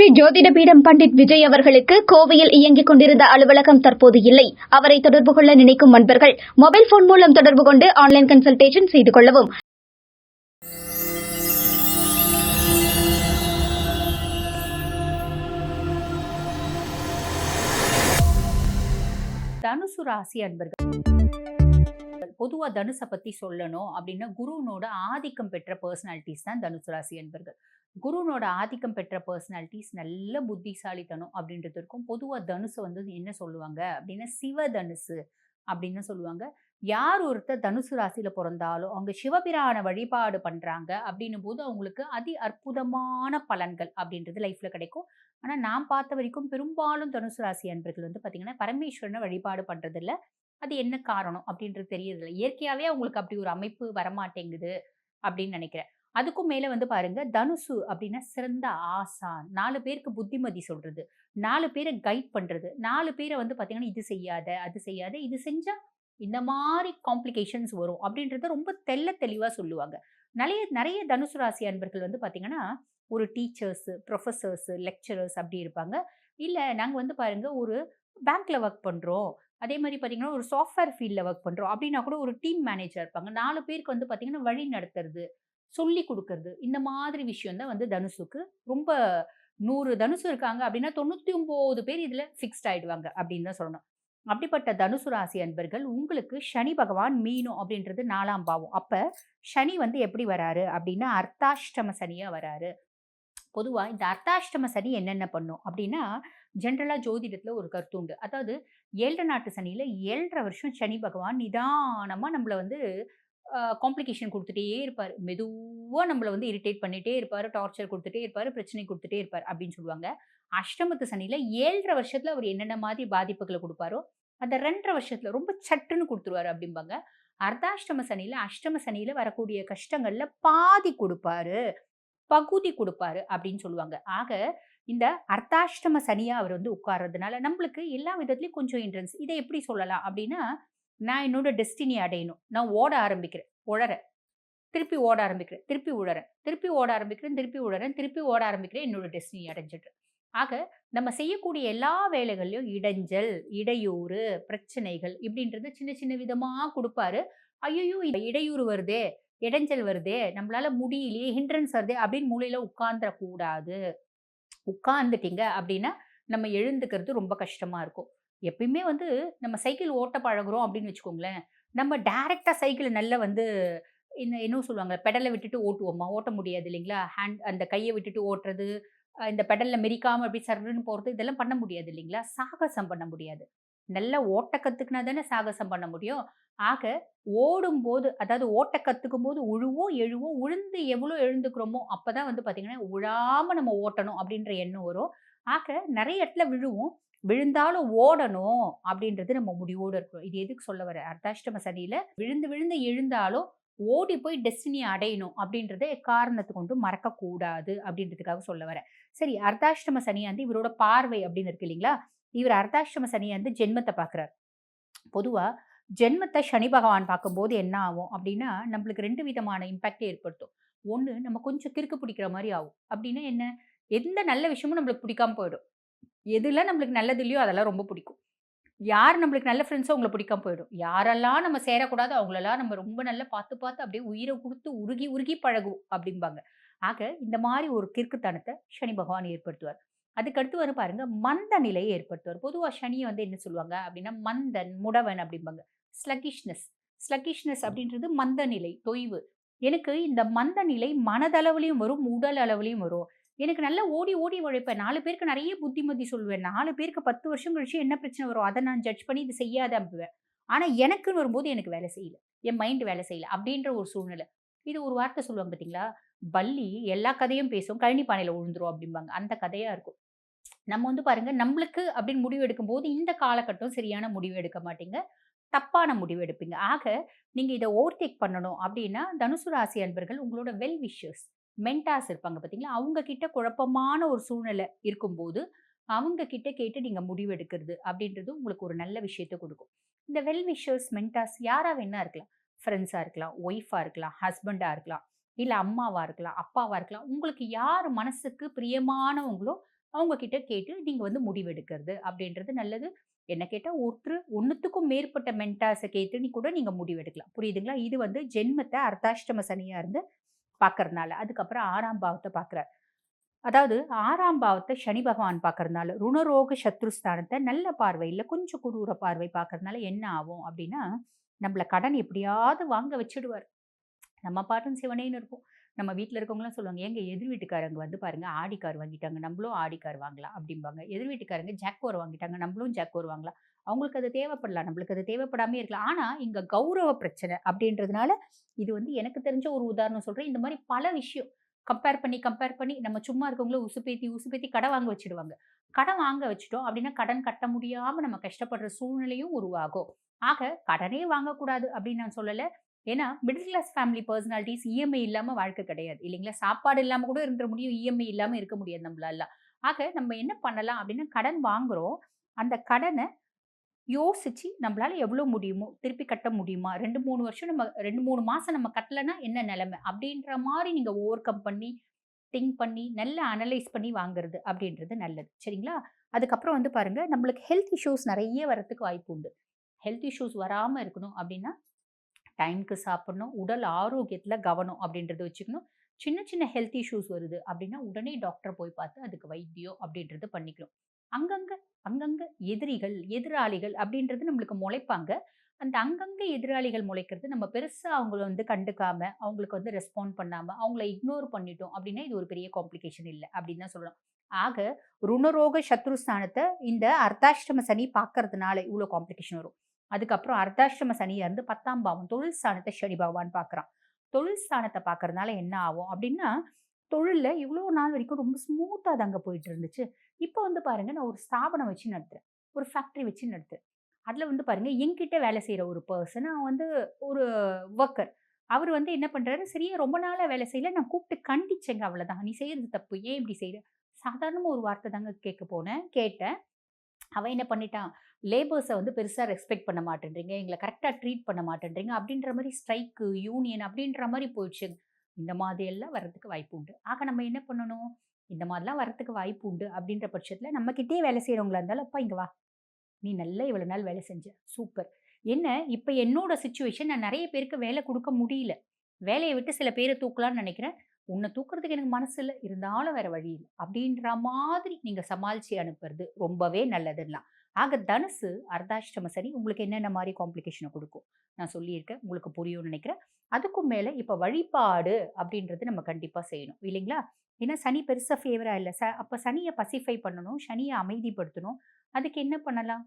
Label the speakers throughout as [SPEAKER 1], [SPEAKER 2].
[SPEAKER 1] ஸ்ரீ ஜோதிடபீடம் பண்டிட் விஜய் அவர்களுக்கு கோவையில் இயங்கிக் கொண்டிருந்த அலுவலகம் தற்போது இல்லை. அவரை தொடர்பு கொள்ள நினைக்கும் நண்பர்கள் மொபைல் போன் மூலம் தொடர்பு கொண்டு ஆன்லைன் கன்சல்டேஷன் செய்து கொள்ளவும்.
[SPEAKER 2] தனுசு ராசி அன்பர்கள். பொதுவாக தனுசை பற்றி சொல்லணும் அப்படின்னா குருனோட ஆதிக்கம் பெற்ற பர்சனாலிட்டிஸ் தான் தனுசு ராசி என்பர்கள். குருனோட ஆதிக்கம் பெற்ற பர்சனாலிட்டிஸ் நல்ல புத்திசாலித்தனம் அப்படின்றது இருக்கும். பொதுவாக தனுசு வந்து என்ன சொல்லுவாங்க அப்படின்னா சிவ தனுசு அப்படின்னு சொல்லுவாங்க. யார் ஒருத்தர் தனுசு ராசியில் பிறந்தாலும் அவங்க சிவபிரான வழிபாடு பண்ணுறாங்க அப்படின்னும் போது அவங்களுக்கு அதி அற்புதமான பலன்கள் அப்படின்றது லைஃப்பில் கிடைக்கும். ஆனால் நான் பார்த்த வரைக்கும் பெரும்பாலும் தனுசு ராசி அன்பர்கள் வந்து பார்த்திங்கன்னா பரமேஸ்வரனை வழிபாடு பண்ணுறதில்ல அது என்ன காரணம் அப்படின்றது தெரியறதில்ல. இயற்கையாகவே அவங்களுக்கு அப்படி ஒரு அமைப்பு வரமாட்டேங்குது அப்படின்னு நினைக்கிறேன். அதுக்கும் மேலே வந்து பாருங்க தனுசு அப்படின்னா சிறந்த ஆசான். நாலு பேருக்கு புத்திமதி சொல்றது. நாலு பேரை கைட் பண்றது. நாலு பேரை வந்து பார்த்தீங்கன்னா இது செய்யாத அது செய்யாத இது செஞ்சா இந்த மாதிரி காம்ப்ளிகேஷன்ஸ் வரும் அப்படின்றத ரொம்ப தெள்ள தெளிவாக சொல்லுவாங்க. நிறைய நிறைய தனுசு ராசி அன்பர்கள் வந்து பார்த்தீங்கன்னா ஒரு டீச்சர்ஸு ப்ரொஃபஸர்ஸு லெக்சரர்ஸ் அப்படி இருப்பாங்க. இல்லை நாங்கள் வந்து பாருங்க ஒரு பேங்க்ல ஒர்க் பண்ணுறோம் அதே மாதிரி பார்த்தீங்கன்னா ஒரு சாஃப்ட்வேர் ஃபீல்டில் ஒர்க் பண்ணுறோம் அப்படின்னா கூட ஒரு டீம் மேனேஜர் இருப்பாங்க. நாலு பேருக்கு வந்து பார்த்தீங்கன்னா வழி நடத்துறது சொல்லி கொடுக்கறது இந்த மாதிரி விஷயம் தான் வந்து தனுசுக்கு ரொம்ப நூறு தனுசு இருக்காங்க அப்படின்னா தொண்ணூற்றி ஒம்பது பேர் இதில் ஃபிக்ஸ்ட் ஆகிடுவாங்க அப்படின்னு தான் சொல்லணும். அப்படிப்பட்ட தனுசு ராசி அன்பர்கள் உங்களுக்கு சனி பகவான் மீனும் அப்படின்றது நாலாம் பாவம். அப்போ சனி வந்து எப்படி வராரு அப்படின்னா அர்த்தாஷ்டம சனியாக வராரு. பொதுவாக இந்த அர்த்தாஷ்டம சனி என்னென்ன பண்ணும் அப்படின்னா ஜென்ரலாக ஜோதிடத்தில் ஒரு கருத்து உண்டு. அதாவது ஏழரை நாட்டு சனியில் ஏழரை வருஷம் சனி பகவான் நிதானமாக நம்மளை வந்து காம்ப்ளிகேஷன் கொடுத்துட்டே இருப்பார். மெதுவாக நம்மளை வந்து இரிட்டேட் பண்ணிகிட்டே இருப்பார் டார்ச்சர் கொடுத்துட்டே இருப்பார் பிரச்சனை கொடுத்துட்டே இருப்பார் அப்படின்னு சொல்லுவாங்க. அஷ்டமத்து சனியில் ஏழரை வருஷத்தில் அவர் என்னென்ன மாதிரி பாதிப்புகளை கொடுப்பாரோ அந்த ரெண்டரை வருஷத்தில் ரொம்ப சட்டுன்னு கொடுத்துருவாரு அப்படிம்பாங்க. அர்த்தாஷ்டம சனியில் அஷ்டம சனியில் வரக்கூடிய கஷ்டங்களில் பாதி கொடுப்பாரு பகுதி கொடுப்பாரு அப்படின்னு சொல்லுவாங்க. ஆக இந்த அர்த்தாஷ்டம சனியா அவர் வந்து உட்கார்றதுனால நம்மளுக்கு எல்லா விதத்துலையும் கொஞ்சம் இன்ட்ரன்ஸ் இதை எப்படி சொல்லலாம் அப்படின்னா நான் என்னோட டெஸ்டினி அடையணும். நான் ஓட ஆரம்பிக்கிறேன். உழறேன். திருப்பி ஓட ஆரம்பிக்கிறேன். திருப்பி உழறேன். திருப்பி ஓட ஆரம்பிக்கிறேன். திருப்பி உழறேன். திருப்பி ஓட ஆரம்பிக்கிறேன். என்னோட டெஸ்டினி அடைஞ்சிட்டு. ஆக நம்ம செய்யக்கூடிய எல்லா வேலைகள்லையும் இடைஞ்சல் இடையூறு பிரச்சனைகள் இப்படின்றது சின்ன சின்ன விதமாக கொடுப்பாரு. ஐயோ இடையூறு வருதே இடைஞ்சல் வருதே நம்மளால முடியலையே ஹிண்ட்ரன்ஸ் வருதே அப்படின்னு மூலையில உட்கார்ந்துடக்கூடாது. உட்கார்ந்துட்டீங்க அப்படின்னா நம்ம எழுந்துக்கிறது ரொம்ப கஷ்டமாக இருக்கும். எப்பயுமே வந்து நம்ம சைக்கிள் ஓட்ட பழகுறோம் அப்படின்னு வச்சுக்கோங்களேன். நம்ம டைரெக்டாக சைக்கிளை நல்லா வந்து இந்த என்ன சொல்லுவாங்க? பெடலை விட்டுட்டு ஓட்டுவோமா? ஓட்ட முடியாது இல்லைங்களா? ஹேண்ட் அந்த கையை விட்டுட்டு ஓட்டுறது இந்த பெடலில் மெரிக்காமல் அப்படி சர்ன்னு போகிறது இதெல்லாம் பண்ண முடியாது இல்லைங்களா? சாகசம் பண்ண முடியாது. நல்ல ஓட்ட கற்றுக்குனா தானே சாகசம் பண்ண முடியும். ஆக ஓடும்போது அதாவது ஓட்ட கற்றுக்கும் போது உழுவோ எழுவோ உழுந்து எவ்வளோ எழுந்துக்கிறோமோ அப்போ தான் வந்து பார்த்திங்கன்னா உழாமல் நம்ம ஓட்டணும் அப்படின்ற எண்ணம் வரும். ஆக நிறைய இடத்துல விழுவோம். விழுந்தாலும் ஓடணும் அப்படின்றது நம்ம முடிவோடு இருக்கிறோம். இது எதுக்கு சொல்ல வர அர்த்தாஷ்டம சனியில் விழுந்து விழுந்து எழுந்தாலும் ஓடி போய் டெஸ்டினி அடையணும் அப்படின்றத காரணத்தை கொண்டு மறக்கக்கூடாது அப்படின்றதுக்காக சொல்ல வரேன். சரி அர்த்தாஷ்டம சனியாந்து இவரோட பார்வை அப்படின்னு இருக்கு இல்லைங்களா? இவர் அர்த்தாஷ்டம சனியாந்து ஜென்மத்தை பார்க்குறாரு. பொதுவாக ஜென்மத்தை சனி பகவான் பார்க்கும்போது என்ன ஆகும் அப்படின்னா நம்மளுக்கு ரெண்டு விதமான இம்பேக்டே ஏற்படுத்தும். ஒன்று நம்ம கொஞ்சம் கிறுக்கு பிடிக்கிற மாதிரி ஆகும். அப்படின்னா என்ன? எந்த நல்ல விஷயமும் நம்மளுக்கு பிடிக்காம போயிடும். எதுல நம்மளுக்கு நல்லது இல்லையோ அதெல்லாம் ரொம்ப பிடிக்கும். யார் நம்மளுக்கு நல்ல ஃப்ரெண்ட்ஸோ உங்களை பிடிக்காம போயிடும். யாரெல்லாம் நம்ம சேரக்கூடாது அவங்களெல்லாம் நம்ம ரொம்ப நல்லா பார்த்து பார்த்து அப்படியே உயிரை கொடுத்து உருகி உருகி பழகும் அப்படிம்பாங்க. ஆக இந்த மாதிரி ஒரு கிறுக்குத்தனத்தை சனி பகவான் ஏற்படுத்துவார். அதுக்கடுத்து வரும் பாருங்க மந்த நிலையை ஏற்படுத்துவார். பொதுவாக சனியை வந்து என்ன சொல்லுவாங்க அப்படின்னா மந்தன் முடவன் அப்படிம்பாங்க. ஸ்லகிஷ்னஸ் ஸ்லகிஷ்னஸ் அப்படின்றது மந்த நிலை தொய்வு. எனக்கு இந்த மந்த நிலை மனதளவுலையும் வரும் உடல் அளவுலையும் வரும். எனக்கு நல்லா ஓடி ஓடி உழைப்பேன். நாலு பேருக்கு நிறைய புத்திமதி சொல்லுவேன் நாலு பேருக்கு பத்து வருஷம் கழிச்சு என்ன பிரச்சனை வரும்? அதை நான் ஜட்ஜ் பண்ணி இது செய்யாத அம்புவேன் ஆனால் எனக்குன்னு வரும்போது எனக்கு வேலை செய்யல. என் மைண்டு வேலை செய்யல அப்படின்ற ஒரு சூழ்நிலை. இது ஒரு வார்த்தை சொல்லுவாங்க பார்த்தீங்களா பள்ளி எல்லா கதையும் பேசும். கழனி பானையில் விழுந்துரும் அப்படிம்பாங்க. அந்த கதையாக இருக்கும். நம்ம வந்து பாருங்க நம்மளுக்கு அப்படின்னு முடிவு எடுக்கும் போது இந்த காலகட்டம் சரியான முடிவு எடுக்க மாட்டீங்க. தப்பான முடிவு எடுப்பீங்க. ஆக நீங்கள் இதை ஓவர்டேக் பண்ணணும் அப்படின்னா தனுசு ராசி அன்பர்கள் உங்களோட வெல் விஷஸ் மென்டாஸ் இருப்பாங்க பார்த்தீங்களா? அவங்க கிட்ட குழப்பமான ஒரு சூழ்நிலை இருக்கும்போது அவங்க கிட்ட கேட்டு நீங்கள் முடிவு எடுக்கிறது அப்படின்றது உங்களுக்கு ஒரு நல்ல விஷயத்த கொடுக்கும். இந்த வெல் விஷர்ஸ் மென்டாஸ் யாராக வேணா இருக்கலாம். ஃப்ரெண்ட்ஸாக இருக்கலாம் ஒய்ஃபாக இருக்கலாம் ஹஸ்பண்டாக இருக்கலாம் இல்லை அம்மாவாக இருக்கலாம் அப்பாவாக இருக்கலாம். உங்களுக்கு யார் மனசுக்கு பிரியமானவங்களோ அவங்க கிட்ட கேட்டு நீங்க வந்து முடிவெடுக்கிறது அப்படின்றது நல்லது. என்ன கேட்டால் ஒருத்தர் ஒன்றுத்துக்கும் மேற்பட்ட மென்டாஸை கேட்டு நீ கூட நீங்க முடிவெடுக்கலாம். புரியுதுங்களா? இது வந்து ஜென்மத்தை அர்த்தாஷ்டம சனியா இருந்து பார்க்கறதுனால அதுக்கப்புறம் ஆறாம் பாவத்தை பார்க்குறார் அதாவது ஆறாம் பாவத்தை சனி பகவான் பார்க்கறதுனால ருணரோக சத்ருஸ்தானத்தை நல்ல பார்வையில் கொஞ்சம் குரூர பார்வை பார்க்கறதுனால என்ன ஆகும் அப்படின்னா நம்மள கடன் எப்படியாவது வாங்க வச்சிடுவார். நம்ம பாட்டும் சிவனேன்னு இருப்போம். நம்ம வீட்டில் இருக்கவங்களாம் சொல்லுவாங்க எங்கள் எதிர் வீட்டுக்காரங்க வந்து பாருங்கள் ஆடி கார் வாங்கிட்டாங்க நம்மளும் ஆடி கார் வாங்கலாம் அப்படிம்பாங்க. எதிர் வீட்டுக்காரங்க ஜாக்கோர் வாங்கிட்டாங்க நம்மளும் ஜாக்கோர் வாங்கலாம் அவங்களுக்கு அது தேவைப்படலாம் நம்மளுக்கு அது தேவைப்படாமே இருக்கலாம். ஆனால் இங்கே கௌரவ பிரச்சனை அப்படின்றதுனால இது வந்து எனக்கு தெரிஞ்ச ஒரு உதாரணம் சொல்கிறேன் இந்த மாதிரி பல விஷயம். கம்பேர் பண்ணி கம்பேர் பண்ணி நம்ம சும்மா இருக்கவங்கள உசுப்பேத்தி உசுப்பேத்தி கடை வாங்க வச்சுடுவாங்க. கடன் வாங்க வச்சுட்டோம் அப்படின்னா கடன் கட்ட முடியாமல் நம்ம கஷ்டப்படுற சூழ்நிலையும் உருவாகும். ஆக கடனே வாங்கக்கூடாது அப்படின்னு நான் சொல்லலை. ஏன்னா middle class family personalities EMI இல்லாமல் வாழ்க்கை கிடையாது. இல்லைங்களா? சாப்பாடு இல்லாமல் கூட இருந்துட முடியும். இஎம்ஐ இல்லாமல் இருக்க முடியாது நம்மளால. ஆக நம்ம என்ன பண்ணலாம் அப்படின்னா கடன் வாங்குறோம். அந்த கடனை யோசிச்சு நம்மளால எவ்வளோ முடியுமோ திருப்பி கட்ட முடியுமா? ரெண்டு மூணு வருஷம் நம்ம ரெண்டு மூணு மாதம் நம்ம கட்டலைன்னா என்ன நிலைமை? அப்படின்ற மாதிரி நீங்கள் ஓவர் கம் பண்ணி திங்க் பண்ணி நல்லா அனலைஸ் பண்ணி வாங்குறது அப்படின்றது நல்லது. சரிங்களா? அதுக்கப்புறம் வந்து பாருங்கள் நம்மளுக்கு ஹெல்த் இஷ்யூஸ் நிறைய வரத்துக்கு வாய்ப்பு உண்டு. ஹெல்த் இஷ்யூஸ் வராமல் இருக்கணும் அப்படின்னா டைம்க்கு சாப்பிடணும் உடல் ஆரோக்கியத்தில் கவனம் அப்படின்றத வச்சுக்கணும். சின்ன சின்ன ஹெல்த் இஷ்யூஸ் வருது அப்படின்னா உடனே டாக்டரை போய் பார்த்து அதுக்கு வைத்தியம் அப்படின்றது பண்ணிக்கணும். அங்கங்கே அங்கங்கே எதிரிகள் எதிராளிகள் அப்படின்றது நம்மளுக்கு முளைப்பாங்க. அந்த அங்கங்கே எதிராளிகள் முளைக்கிறது நம்ம பெருசாக அவங்கள வந்து கண்டுக்காம அவங்களுக்கு வந்து ரெஸ்பாண்ட் பண்ணாமல் அவங்கள இக்னோர் பண்ணிட்டோம் அப்படின்னா இது ஒரு பெரிய காம்ப்ளிகேஷன் இல்லை அப்படின்னு தான் சொல்லலாம் ஆக ருணரோக சத்ருஸ்தானத்தை இந்த அர்த்தாஷ்டம சனி பார்க்கறதுனால இவ்வளோ காம்ப்ளிகேஷன் வரும். அதுக்கப்புறம் அர்த்தாஷ்டம சனியா இருந்து பத்தாம் பாவம் தொழில் ஸ்தானத்தை சனி பகவான் பார்க்குறான். தொழில் ஸ்தானத்தை பார்க்கறதுனால என்ன ஆகும் அப்படின்னா தொழிலில் இவ்வளோ நாள் வரைக்கும் ரொம்ப ஸ்மூத்தாக தாங்க போயிட்டு இருந்துச்சு. இப்போ வந்து பாருங்க நான் ஒரு ஸ்தாபனம் வச்சு நடத்துறேன். ஒரு ஃபேக்ட்ரி வச்சு நடத்துறேன். அதில் வந்து பாருங்க என்கிட்ட வேலை செய்கிற ஒரு பர்சன் வந்து ஒரு ஒர்க்கர் அவர் வந்து என்ன பண்ணுறாரு சரியா ரொம்ப நாளாக வேலை செய்யல நான் கூப்பிட்டு கண்டிச்சேங்க அவ்வளோதான் நீ செய்கிறது தப்பு ஏன் இப்படி செய்கிற சாதாரணமாக ஒரு வார்த்தை தாங்க கேட்க போனேன் கேட்டேன். அவன் என்ன பண்ணிட்டான் லேபர்ஸை வந்து பெருசாக ரெஸ்பெக்ட் பண்ண மாட்டேன்றீங்க. எங்களை கரெக்டாக ட்ரீட் பண்ண மாட்டேன்றீங்க. அப்படின்ற மாதிரி ஸ்ட்ரைக்கு யூனியன் அப்படின்ற மாதிரி போயிடுச்சு. இந்த மாதிரியெல்லாம் வர்றதுக்கு வாய்ப்பு உண்டு. ஆக நம்ம என்ன பண்ணணும்? இந்த மாதிரிலாம் வரத்துக்கு வாய்ப்பு உண்டு அப்படின்ற பட்சத்தில் நம்மக்கிட்டே வேலை செய்கிறவங்களா இருந்தாலும் அப்பா இங்கே வா. நீ நல்லா இவ்வளோ நாள் வேலை செஞ்ச. சூப்பர். என்ன? இப்போ என்னோட சுச்சுவேஷன் நான் நிறைய பேருக்கு வேலை கொடுக்க முடியல. வேலையை விட்டு சில பேரை தூக்கலாம்னு நினைக்கிறேன். உன்னை தூக்குறதுக்கு எனக்கு மனசு இல்லை. இருந்தாலும் வேறு வழி இல்லை. அப்படின்ற மாதிரி நீங்கள் சமாளித்து அனுப்புறது ரொம்பவே நல்லதுலாம் ஆக தனுசு அர்த்தாஷ்டம சனி உங்களுக்கு என்னென்ன மாதிரி காம்ப்ளிகேஷனை கொடுக்கும்? நான் சொல்லியிருக்கேன். உங்களுக்கு புரியும்னு நினைக்கிறேன். அதுக்கும் மேலே இப்போ வழிபாடு அப்படின்றது நம்ம கண்டிப்பாக செய்யணும். இல்லைங்களா? ஏன்னா சனி பெருசாக ஃபேவராக இல்லை. ச அப்போ சனியை பசிஃபை பண்ணணும். சனியை அமைதிப்படுத்தணும். அதுக்கு என்ன பண்ணலாம்?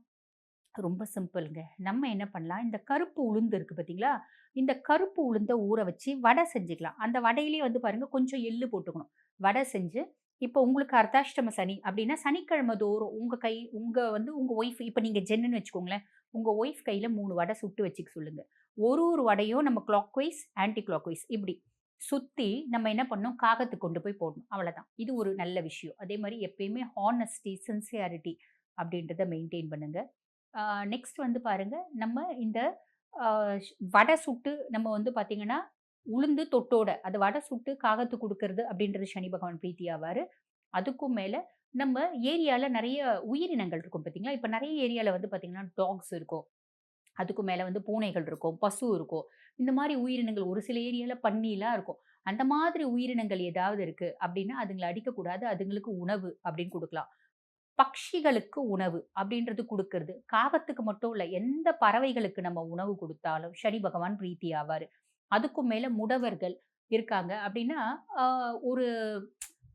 [SPEAKER 2] ரொம்ப சிம்பிளுங்க. நம்ம என்ன பண்ணலாம்? இந்த கருப்பு உளுந்து இருக்குது பார்த்தீங்களா? இந்த கருப்பு உளுந்தை ஊற வச்சு வடை செஞ்சுக்கலாம். அந்த வடையிலே வந்து பாருங்கள் கொஞ்சம் எள்ளு போட்டுக்கணும். வடை செஞ்சு இப்போ உங்களுக்கு அர்த்தாஷ்டம சனி அப்படின்னா சனிக்கிழமை தோறும் உங்கள் கை உங்கள் வந்து உங்கள் ஒய்ஃப் இப்போ நீங்கள் ஜென்னுன்னு வச்சுக்கோங்களேன். உங்கள் ஒய்ஃப் கையில் மூணு வடை சுட்டு வச்சுக்க சொல்லுங்கள் ஒரு ஒரு வடையும் நம்ம clockwise anticlockwise இப்படி சுற்றி நம்ம என்ன பண்ணோம் காகத்துக்கு கொண்டு போய் போடணும். அவ்வளோதான் இது ஒரு நல்ல விஷயம். அதே மாதிரி எப்பயுமே ஹானஸ்டி சின்சியாரிட்டி அப்படின்றத மெயின்டைன் பண்ணுங்கள் நெக்ஸ்ட் வந்து பாருங்கள் நம்ம இந்த வடை சுட்டு நம்ம வந்து பார்த்திங்கன்னா உளுந்து தொட்டோட அது வடை சுட்டு காகத்து கொடுக்கறது அப்படின்றது சனி பகவான் பிரீத்தி ஆவார். அதுக்கும் மேலே நம்ம ஏரியாவில் நிறைய உயிரினங்கள் இருக்கும் பார்த்தீங்களா இப்போ நிறைய ஏரியாவில் வந்து பார்த்தீங்கன்னா டாக்ஸ் இருக்கும். அதுக்கும் மேலே வந்து பூனைகள் இருக்கும் பசு இருக்கும். இந்த மாதிரி உயிரினங்கள் ஒரு சில ஏரியாவில் பன்னிலாம் இருக்கும். அந்த மாதிரி உயிரினங்கள் ஏதாவது இருக்குது அப்படின்னா அதுங்களை அடிக்கக்கூடாது அதுங்களுக்கு உணவு அப்படின்னு கொடுக்கலாம். பட்சிகளுக்கு உணவு அப்படின்றது கொடுக்கறது. காகத்துக்கு மட்டும் இல்லை எந்த பறவைகளுக்கு நம்ம உணவு கொடுத்தாலும் சனி பகவான் பிரீத்தி ஆவார். அதுக்கும் மேலே முடவர்கள் இருக்காங்க. அப்படின்னா ஒரு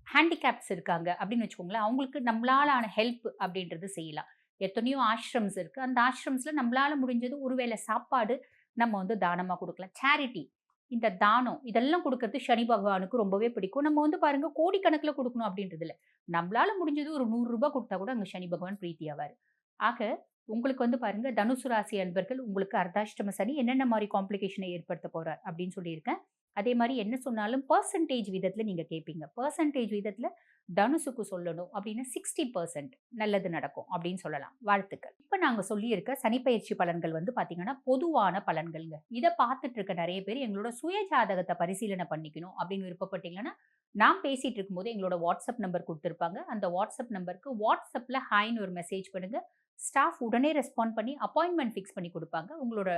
[SPEAKER 2] ஹேண்டிகேப்ஸ் இருக்காங்க. அப்படின்னு வச்சுக்கோங்களேன் அவங்களுக்கு நம்மளால ஆன ஹெல்ப் அப்படின்றது செய்யலாம். எத்தனையோ ஆஷ்ரம்ஸ் இருக்குது அந்த ஆஷ்ரம்ஸில் நம்மளால முடிஞ்சது ஒருவேளை சாப்பாடு நம்ம வந்து தானமாக கொடுக்கலாம். சேரிட்டி இந்த தானம் இதெல்லாம் கொடுக்கறது சனி பகவானுக்கு ரொம்பவே பிடிக்கும். நம்ம வந்து பாருங்க கோடிக்கணக்கில் கொடுக்கணும் அப்படின்றது இல்லை நம்மளால முடிஞ்சது ஒரு நூறுரூபா கொடுத்தா கூட அங்கே சனி பகவான் பிரீத்தி ஆவார் ஆக உங்களுக்கு வந்து பாருங்க தனுசு ராசி அன்பர்கள் உங்களுக்கு அர்த்தாஷ்டம சனி என்னென்ன மாதிரி காம்ப்ளிகேஷனை ஏற்படுத்த போறார் அப்படின்னு சொல்லியிருக்கேன். அதே மாதிரி என்ன சொன்னாலும் பர்சன்டேஜ் விதத்தில் நீங்கள் கேட்பீங்க பர்சன்டேஜ் விதத்தில் தனுசுக்கு சொல்லணும் அப்படின்னா சிக்ஸ்டி பர்சன்ட் நல்லது நடக்கும் அப்படின்னு சொல்லலாம். வாழ்த்துக்கள். இப்போ நாங்கள் சொல்லியிருக்க சனிப்பயிற்சி பலன்கள் வந்து பார்த்தீங்கன்னா பொதுவான பலன்கள்ங்க. இதை பார்த்துட்டு இருக்க நிறைய பேர் எங்களோட சுய ஜாதகத்தை பரிசீலனை பண்ணிக்கணும் அப்படின்னு விருப்பப்பட்டீங்கன்னா நான் பேசிட்டு இருக்கும்போது எங்களோட வாட்ஸ்அப் நம்பர் கொடுத்துருப்பாங்க. அந்த வாட்ஸ்அப் நம்பருக்கு வாட்ஸ்அப்பில் ஹாய்னு ஒரு மெசேஜ் பண்ணுங்கள் ஸ்டாஃப் உடனே ரெஸ்பாண்ட் பண்ணி அப்பாயின்மெண்ட் ஃபிக்ஸ் பண்ணி கொடுப்பாங்க. உங்களோட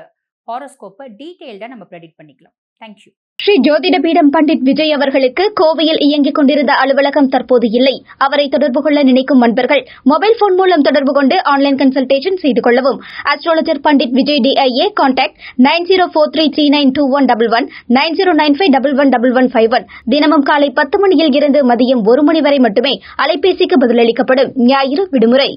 [SPEAKER 2] ஹாரோஸ்கோப்பை டீட்டெயில்டாக நம்ம ப்ரெடிக்ட் பண்ணிக்கலாம். தேங்க்யூ
[SPEAKER 1] ஸ்ரீ ஜோதிட பீடம் பண்டிட் விஜய் அவர்களுக்கு கோவையில் இயங்கிக் கொண்டிருந்த அலுவலகம் தற்போது இல்லை. அவரை தொடர்பு கொள்ள நினைக்கும் நண்பர்கள் மொபைல் போன் மூலம் தொடர்பு கொண்டு ஆன்லைன் கன்சல்டேஷன் செய்து கொள்ளவும். Astrologer Pandit Vijay DIA contact nine zero four three three nine two one double one nine zero nine five double one double one five one தினமும் காலை பத்து மணியில் இருந்து மதியம் ஒரு மணி வரை மட்டுமே அலைபேசிக்கு பதிலளிக்கப்படும் ஞாயிறு விடுமுறை.